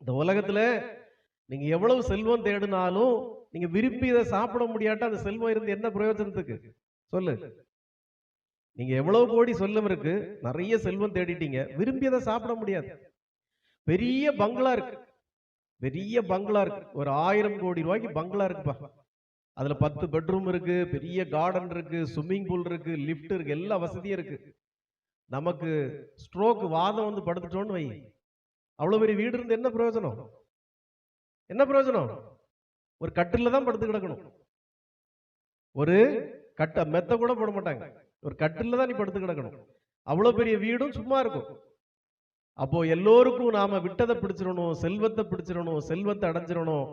இந்த உலகத்துல நீங்க எவ்வளவு செல்வம் தேடினாலும் நீங்க விரும்பி இதை சாப்பிட முடியாட்டா அந்த செல்வம் இருந்து என்ன பிரயோஜனத்துக்கு? சொல்லு. நீங்க எவ்வளவு கோடி செல்வம் இருக்கு நிறைய செல்வம் தேடிட்டீங்க விரும்பி அதை சாப்பிட முடியாது. பெரிய பங்களா இருக்கு. பெரிய பங்களா இருக்கு. ஒரு ஆயிரம் கோடி ரூபாய்க்கு பங்களா இருக்குப்பா. அதுல பத்து பெட்ரூம் இருக்கு பெரிய கார்டன் இருக்கு ஸ்விம்மிங் பூல் இருக்கு லிஃப்ட் இருக்கு எல்லா வசதியும் இருக்கு. நமக்கு ஸ்ட்ரோக் வாதம் வந்து படுத்துட்டோன்னு வை. அவ்வளவு பெரிய வீடு இருந்து என்ன பிரயோஜனம்? என்ன பிரயோஜனம்? ஒரு கட்டில தான் படுத்து கிடக்கணும். ஒரு கட்ட மெத்த கூட போட மாட்டாங்க. ஒரு கட்டில தான் நீ படுத்து கிடக்கணும். அவ்வளவு பெரிய வீடும் சும்மா இருக்கும். அப்போ எல்லோருக்கும் நாம விட்டதை பிடிச்சிடணும் செல்வத்தை பிடிச்சிடணும் செல்வத்தை அடைஞ்சிடணும்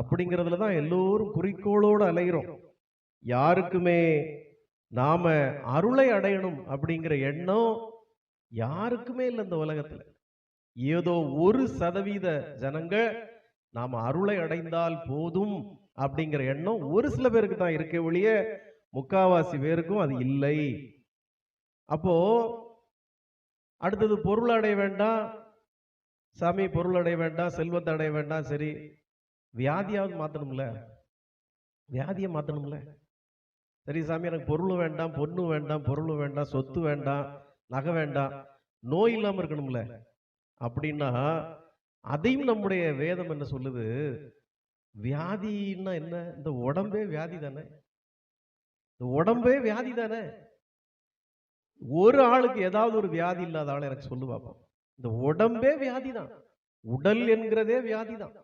அப்படிங்கிறதுல தான் எல்லோரும் குறிக்கோளோடு அலைகிறோம் யாருக்குமே நாம அருளை அடையணும் அப்படிங்கிற எண்ணம் யாருக்குமே இல்லை இந்த உலகத்துல. ஏதோ ஒரு சதவீத ஜனங்க நாம் அருளை அடைந்தால் போதும் அப்படிங்கிற எண்ணம் ஒரு சில பேருக்கு தான் இருக்கே ஒழிய முக்காவாசி பேருக்கும் அது இல்லை. அப்போ அடுத்தது பொருள் அடைய வேண்டாம் சாமி பொருள் அடைய வேண்டாம் செல்வத்தை அடைய வேண்டாம் சரி. வியாதியாவது மாத்தணும்ல? வியாதியை மாத்தணும்ல? சரி சாமி எனக்கு பொருளும் வேண்டாம் பொண்ணு வேண்டாம் பொருளும் வேண்டாம் சொத்து வேண்டாம் நகை வேண்டாம் நோய் இல்லாம இருக்கணும்ல? அப்படின்னா அதையும் நம்முடைய வேதம் என்ன சொல்லுது? வியாதின்னா என்ன? இந்த உடம்பே வியாதி தானே? இந்த உடம்பே வியாதி தானே? ஒரு ஆளுக்கு ஏதாவது ஒரு வியாதி இல்லாத ஆள் எனக்கு சொல்லு பாப்போம் இந்த உடம்பே வியாதி தான். உடல் என்கிறதே வியாதி தான்.